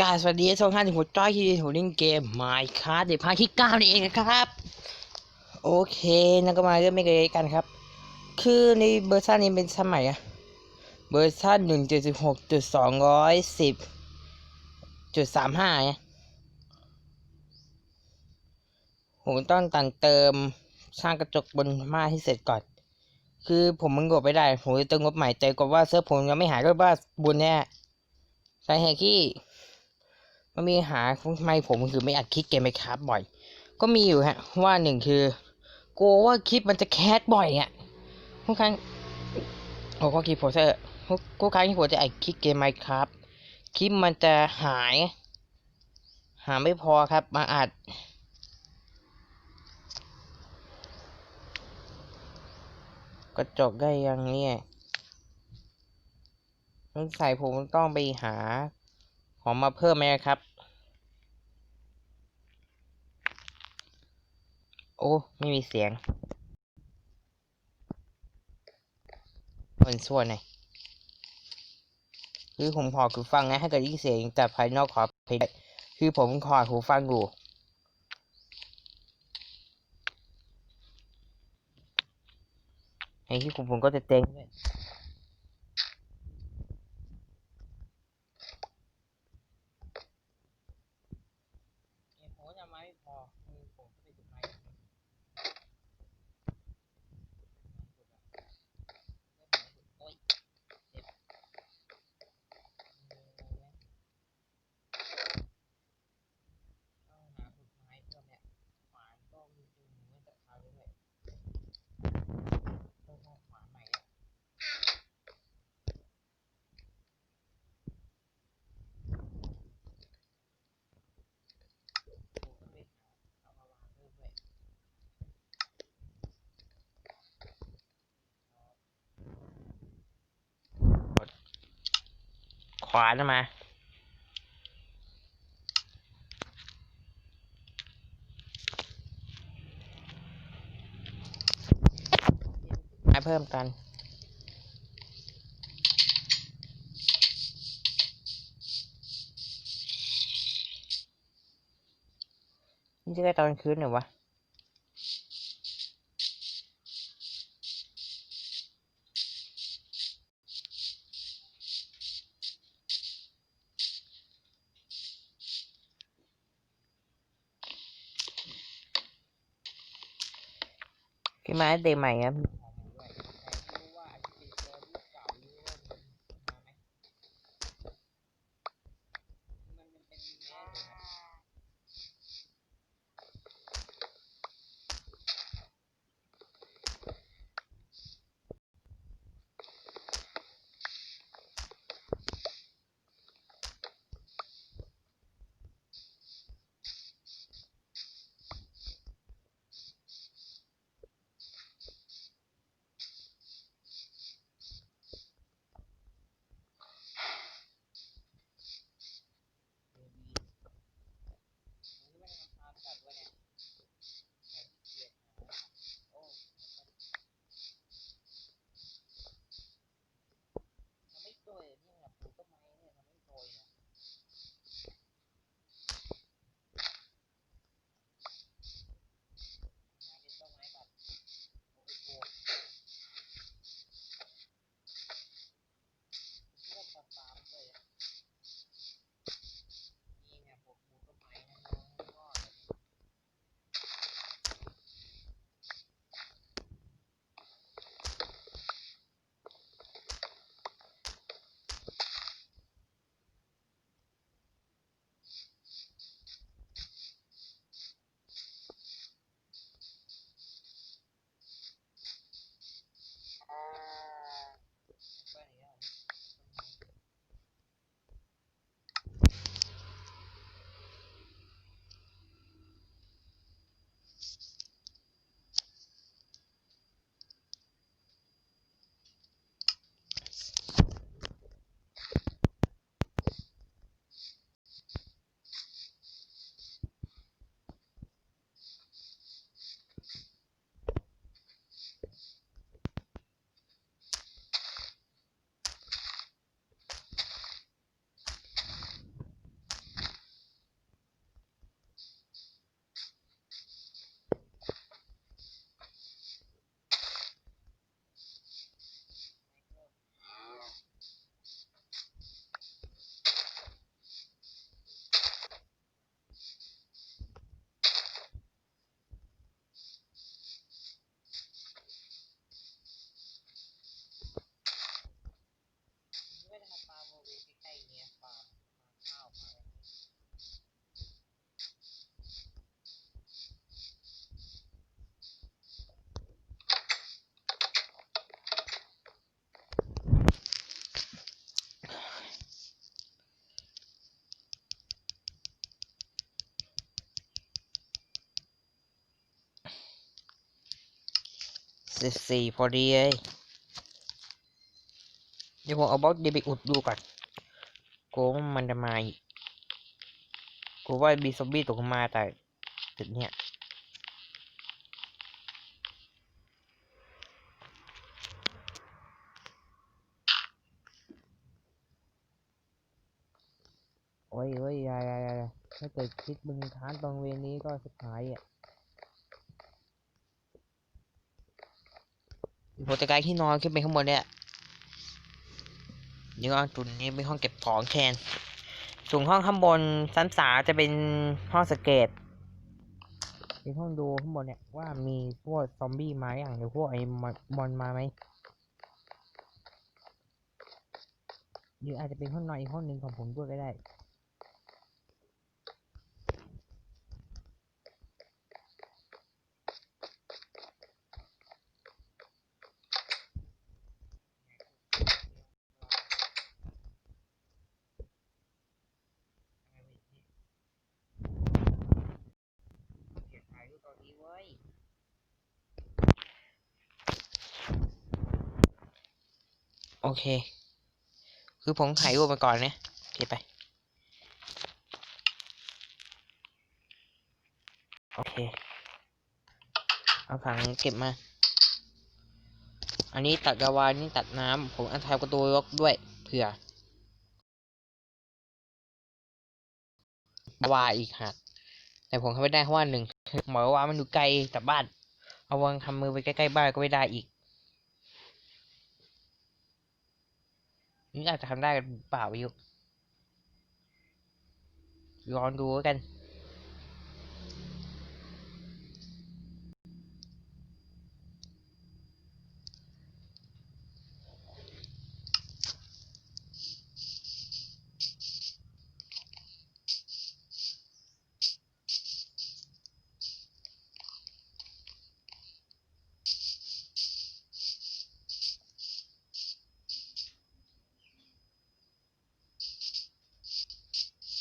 กาบสวัสดีทุกท่านที่หัวจ้อยที่ถูเล่นเกม Minecraft ในภาคที่เก้านี่เองนะครับ โอเคนั่นก็มาเริ่มไม่ไกลกันครับ คือในเวอร์ชันนี้เป็นสมัยอะเวอร์ชันหนึ่งเจ็ดสิบหกจุดสองร้อยสิบจุดสามห้าผมต้องตันเติมสร้างกระจกบนม่าให้เสร็จก่อน คือผมมันกดไปได้ ผมจะเติมงบใหม่แต่กว่าเซิร์ฟผมยังไม่หายก็ว่าบุญแน่สาเหตุที่ มันมีหาทำไมผมคือไม่อัดคลิปเกมไปครับบ่อย ก็มีอยู่ฮะ ว่าหนึ่งคือกลัวว่าคลิปมันจะแคสบ่อยอะทุกครั้งโอ้ก็คลิปโพสเซอร์ทุกครั้งที่ผมจะอัดคลิปเกมไมครับคลิปมันจะหาย หาไม่พอครับ มาอัดกระจกได้ยังเนี่ยสงสัยผมต้องไปหา ของมาเพิ่มไหมครับ โอ้ไม่มีเสียงคนส่วนหน่อยคือผมขอหูฟังนะถ้าเกิดยิ่งเสียงจากภายนอกขอเพลงคือผมขอหูฟังอยู่ไอ้ที่ผมผมก็จะเต็งด้วยเก็บโพสเอาไว้พอมือผมก็ไปจุดไม้โอ๊ยเจ็บต้องหาขุดไม้เพิ่มเนี่ยขวานก็มีจุ่มไม่จะเอาด้วยต้องหาขวานใหม่อะ ข วานมาเพิ่มกันนี่จะได้ตอนคืนหรอวะ ได้ไหมครับ สิบสี่พอดีเลยเดี๋ยวผมเอาบล็อกเดยวไปอุดดูก่อนกลัวมันจะมาอีกกลัวว่ามีซอมบี้ตกมาแต่จุดเนี้ยโอ้ยโอ้ยอยาอยาอยาอยาถ้าเกิดคลิกมึงค้านตรงเวนี้ก็สุดท้ายอะ ผมจะกลายที่นอนขึ้นไปข้างบนเนี่ยเดี๋ยวเอาจุดนี้เป็นห้องเก็บของแทนส่วนห้องข้างบนชั้นสาจะเป็นห้องสเกตเป็นห้องดูข้างบนเนี่ยว่ามีพวกซอมบี้มาอย่างหรือพวกไอ้มอนมาไหมหรืออาจจะเป็นห้องนอนอีกห้องหนึ่งของผมด้วยก็ได้ เค คือผมถ่ายรูปมาก่อนเนะโอเคไป โอเค เอาถังเก็บมา อันนี้ตัดกระวานนี่ตัดน้ำ ผมอันทายประตูล็อกด้วย เผื่อกระวาอีกหักแต่ผมทำไม่ได้เพราะว่าหนึ่งหมอว่ามันอยู่ไกลจากบ้าน เอาวางทำมือไปใกล้ๆบ้านก็ไม่ได้อีก นี่อาจจะทำได้กันเปล่าวิวลองดูกัน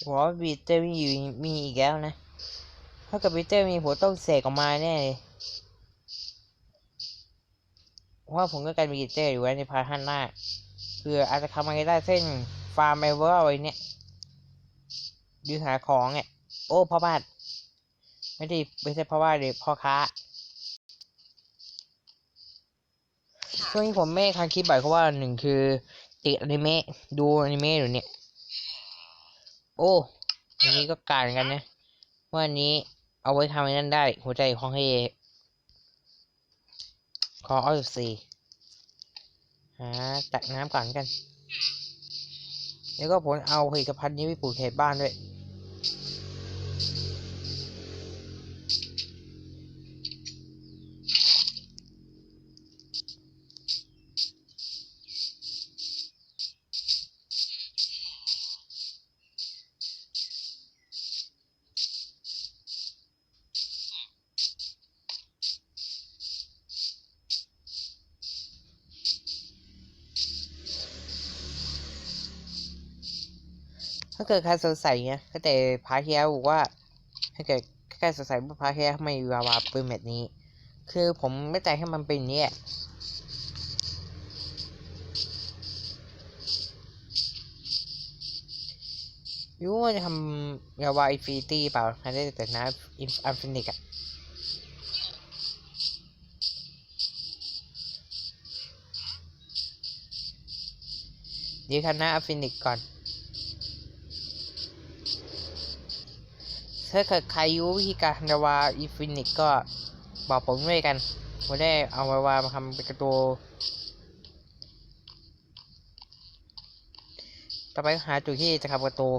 หัวบีเตอร์มีอยู่มีอีกแล้วนะ ถ้ากับบีเตอร์มีผมต้องเสกออกมาแน่เลยเพราะว่าผมก็กายเป็นบีเตอร์อยู่ไว้ในพาร์ทหน้าเพื่ออาจจะทำอะไรได้เส้นฟาร์มไอเวอร์ไว้เนี่ยดูหาของเนี่ยโอ้พ่อบ้านไม่ได้ไม่ใช่พ่อบ้านเลยพ่อค้าช่วงนี้ผมไม่คันคลิปบ่อยเพราะว่าหนึ่งคือติดอนิเมะดูอนิเมะอยู่เนี่ย โอ้อันนี้ก็การกันนะว่าอันนี้เอาไว้ทำให้นั่นได้ หัวใจของเฮขอเอาสี่หาตักน้ำก่อนกัน แล้วก็ผลเอาผลิตภัณฑ์นี้ไปปลูกแถวบ้านด้วย เกิดใครสงสัยเงี้ยก็แต่พาร์ทที่แล้วบอกว่าถ้าเกิดใครสงสัยว่าพาร์ทที่แล้วทำไมลาวาเป็นแบบนี้ คือผมไม่ใจให้มันเป็นอย่างนี้อะรู้ว่าจะทำลาวาอินฟินิตี้เปล่าทำได้แต่น้ำอินฟินิกอะดี๋ยวทำน้ำอันฟินิกก่อน ถ้าเกิดใครรู้วิธีการทำลาวาอินฟินิกก็บอกผมด้วยกันผมได้เอาลาวามาทำเป็นกระตัวต่อไปก็หาจุดที่จะทำกระตัว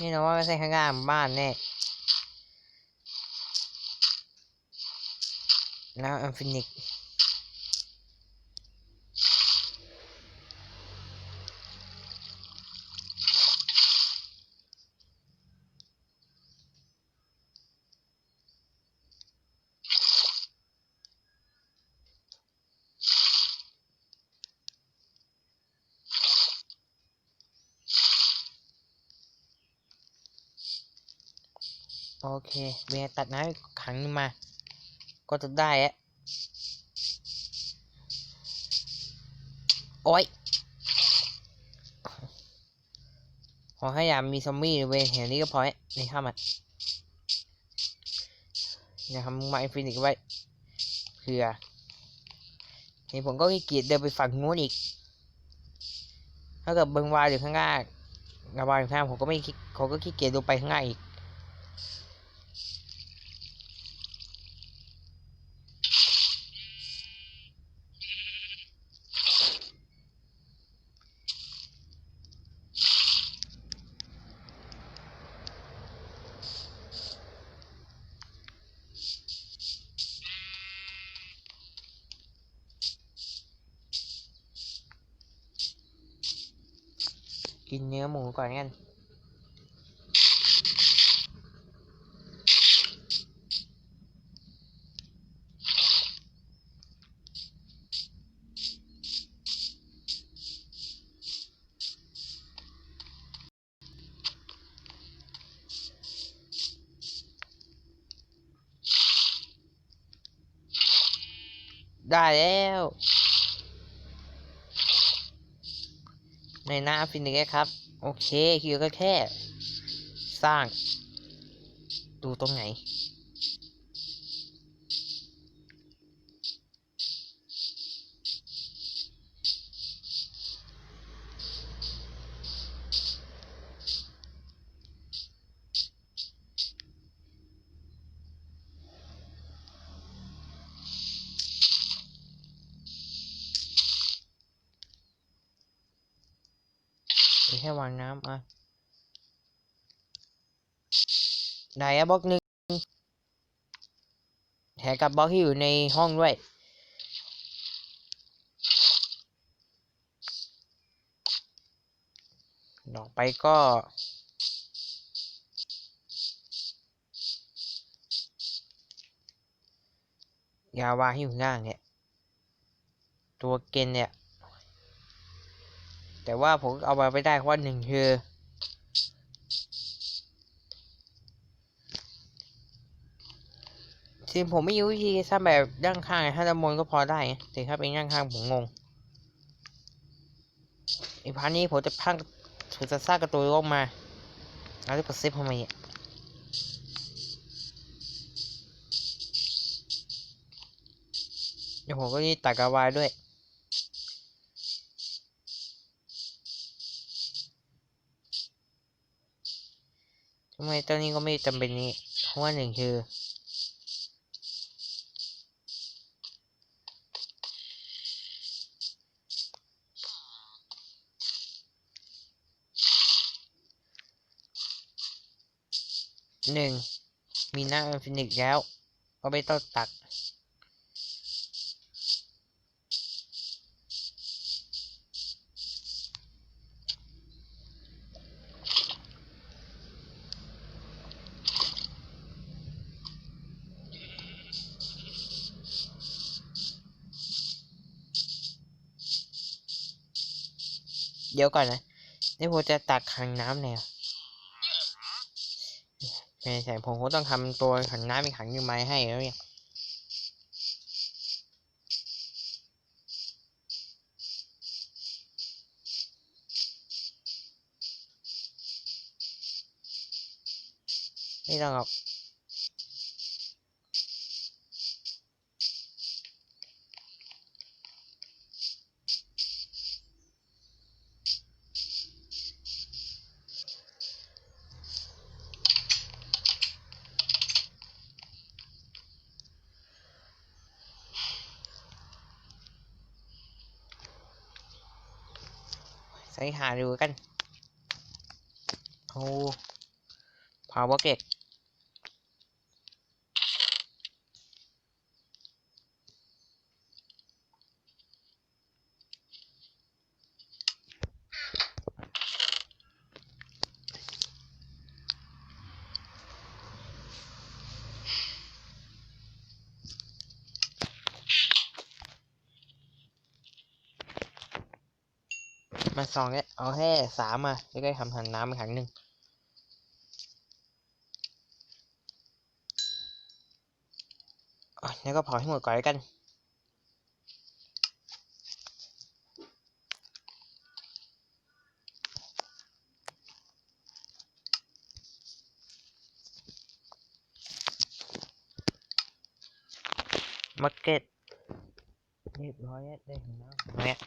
นี่นะว่าไม่ใช่ข้างล่างบ้านแน่ now I'm finished ok bây giờ tắt máy khẳng mà ก็จะได้อะโอ้ยขอให้อย่ามีซอมบี้เว้ยเห็นนี้ก็พอแล้วในข้ามันอย่าทำไมฟินิกไว้เผื่อเห็นผมก็ขี้เกียจเดินไปฝั่งนู้นอีกถ้าเกิดเบิงวายอยู่ข้างล่ากระวายอยู่ข้างผมก็ไม่เขาก็ขี้เกียจดูไปข้างล่าอีก ก่อนกันได้แล้วในหน้าฟินิกส์ครับ โอเคคิวก็แค่ สร้าง ดูตรงไหน ได้อะบล็อกหนึ่งแถมกับบล็อกที่อยู่ในห้องด้วยดอกไปก็ยาวาที่อยู่ข้างล่างเนี่ย ตัวเกนเนี่ย แต่ว่าผมเอามาไม่ได้เพราะหนึ่งคือ ทีมผมไม่รู้วิธีสร้างแบบด้านข้างถ้าด้านก็พอได้ไงแต่ถ้าเป็นด้านข้างผมงงอีพาร์ทนี้ผมจะพังถือจะสร้างกระตูนออกมาแล้วจะกดเซฟทำไมเนี่ยเดี๋ยวผมก็นี่ตัดกระวายด้วยทำไมตอนนี้ก็ไม่จำเป็นนี้เพราะว่าหนึ่งคือ หนึ่งมีหน้าอินฟินิกแล้ว ก็ไม่ต้องตัก เดี๋ยวก่อนนะนี่ผมจะตักขังน้ำเนี่ย ไม่ใช่ผมคงต้องทำตัวขันน้ำเป็นขันยังไม้ให้แล้วเนี่ยไม่ต้องหรอก ใส่หาดูกันโอ้พาวเวอร์เก็ สองเนี่ยเอาแค่สามมาแล้วก็ทำหันน้ำไปขังหนึ่งอะงั้นก็เผาให้หมดก่อนแล้วกันมาเก็ตเรียบร้อยได้เห็นแล้วเนี่ย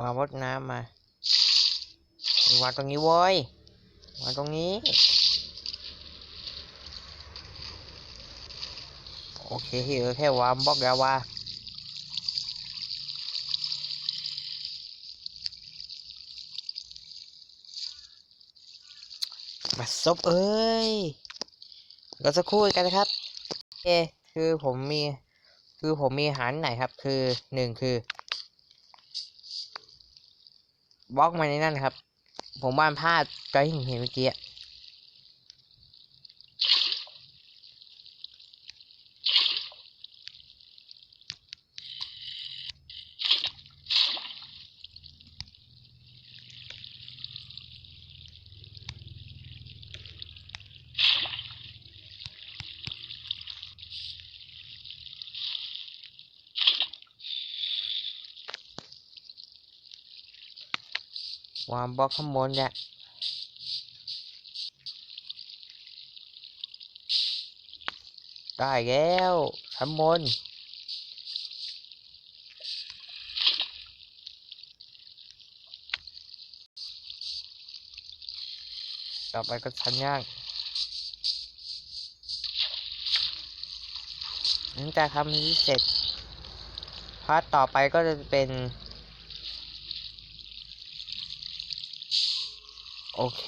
วางรดน้ำมาวางตรงนี้เว้ยวางตรงนี้โอเคที่เหลือแค่วางบล็อกยาวามาซบเอ้ยก็สักครู่กันนะครับโอเคคือผมมี คือผมมีอาหารไหนครับ คือหนึ่งคือ บล็อกมาในนั่นครับ ผมวาดภาพใจที่ผมเห็นเมื่อกี้ วางบล็อกข้างบนเนี่ยได้แล้วข้างบนต่อไปก็ชั้นย่างหลังจากทำนี้เสร็จพาร์ทต่อไปก็จะเป็น โอเค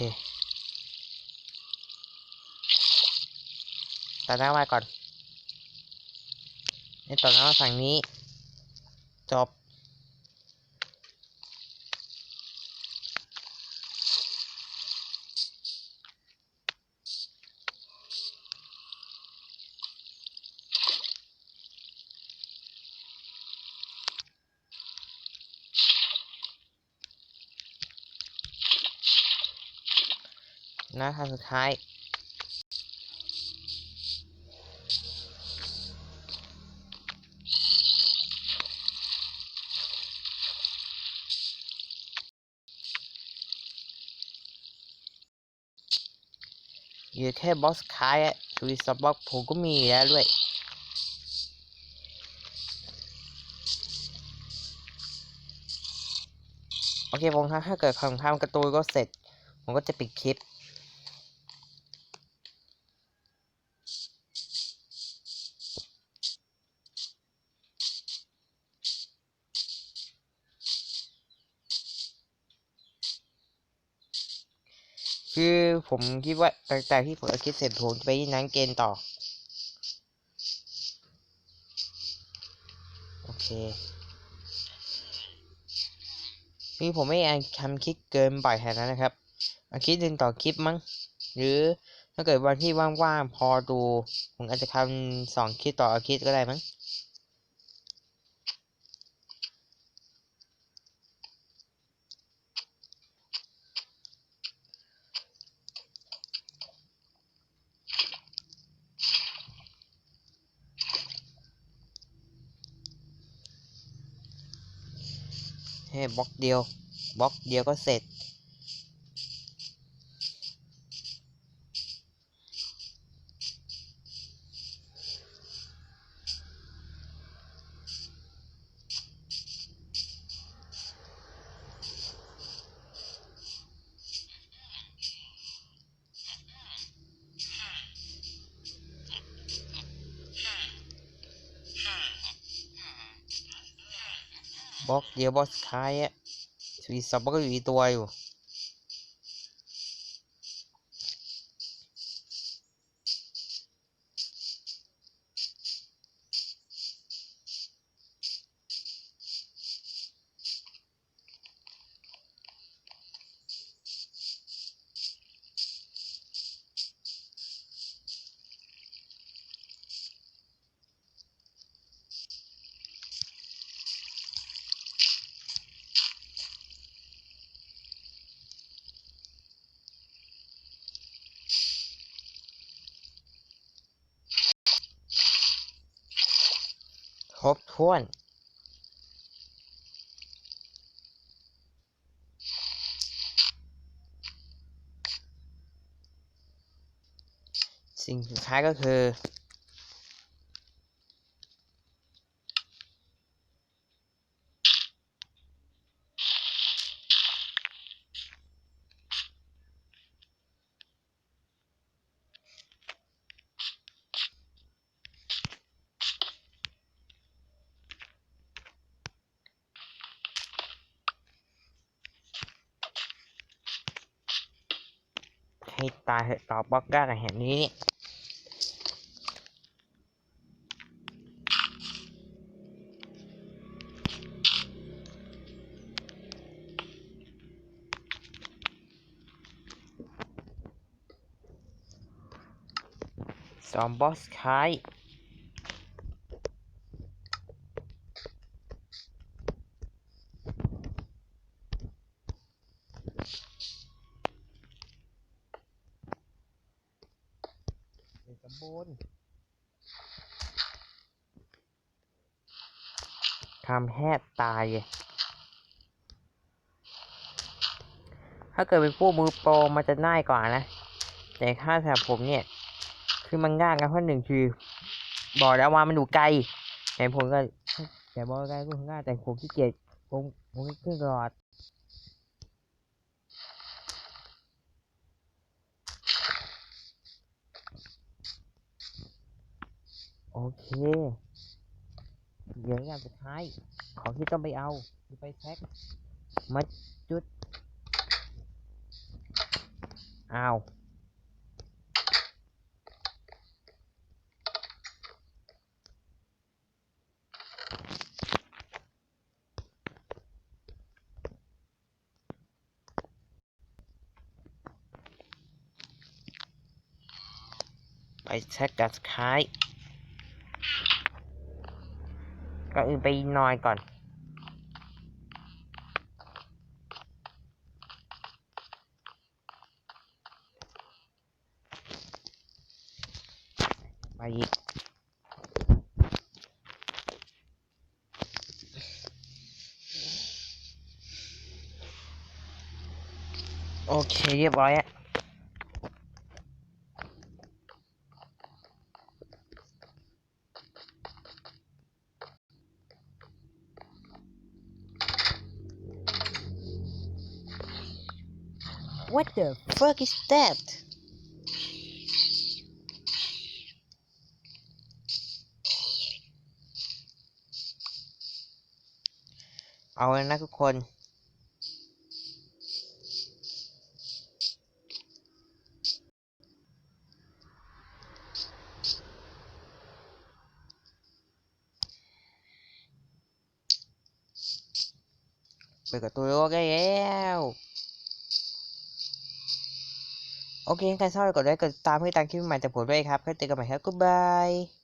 ตัดหน้ามาก่อน นี่ตัดหน้าฝั่งนี้ จบ ห น้าทางสุดท้าย อยู่แค่บอสคายอะทวิสบ็อกผมก็มีแล้วด้วยโอเคผมถ้าถ้าเกิดคำทำการ์ตูนก็เสร็จ ผมก็จะปิดคลิป คือผมคิดว่าหลังจากที่ผมอาคลิปเสร็จผมจะไปนั้นเกณฑ์ต่อ โอเคนี่ผมไม่อยากทำคลิปเกินบ่อยขนาดนั้นนะครับอาคลิปหนึ่งต่อคลิปมั้ง หรือถ้าเกิดวันที่ว่างๆพอดู ผมอาจจะทำสองคลิปต่ออาทิตย์ก็ได้มั้ง แค่บล็อกเดียวบล็อกเดียวก็เสร็จ บอสท้ายอะมีซับก็อยู่อีตัวอยู่ ควนสิ่งสุดท้ายก็คือ ให้ตายต่อบล็อกได้กับแห่งนี้นี่สองบอสคาย มบูรณ์ทำแห้ตาย ถ้าเกิดเป็นผู้มือโปรมันจะง่ายกว่านะ แต่ถ้าสำหรับผมเนี่ย คือมันง่ายกันเพราะหนึ่งคือ บอกแล้วว่ามันอยู่ไกลแต่ผมก็แต่บอกไกลก็ง่ายแต่ผมขี้เกียจผมผมขึ้นตลอด เค เดี๋ยวอย่างสุดท้าย ของที่ต้องไปเอาคือไปแท็กมาจุดอ้าวไปแท็กกับสุดท้าย ก็อื่นไปนอนก่อนไปอีกโอเคเรียบร้อย What the fuck is that เอาเลยนะทุกคนเปิดประตูโลกได้แล้ว โอเคใครชอบกดไลค์กดติดตามเพื่อตามคลิปใหม่จากผมด้วยครับแล้วเจอกันใหม่ครับ goodbye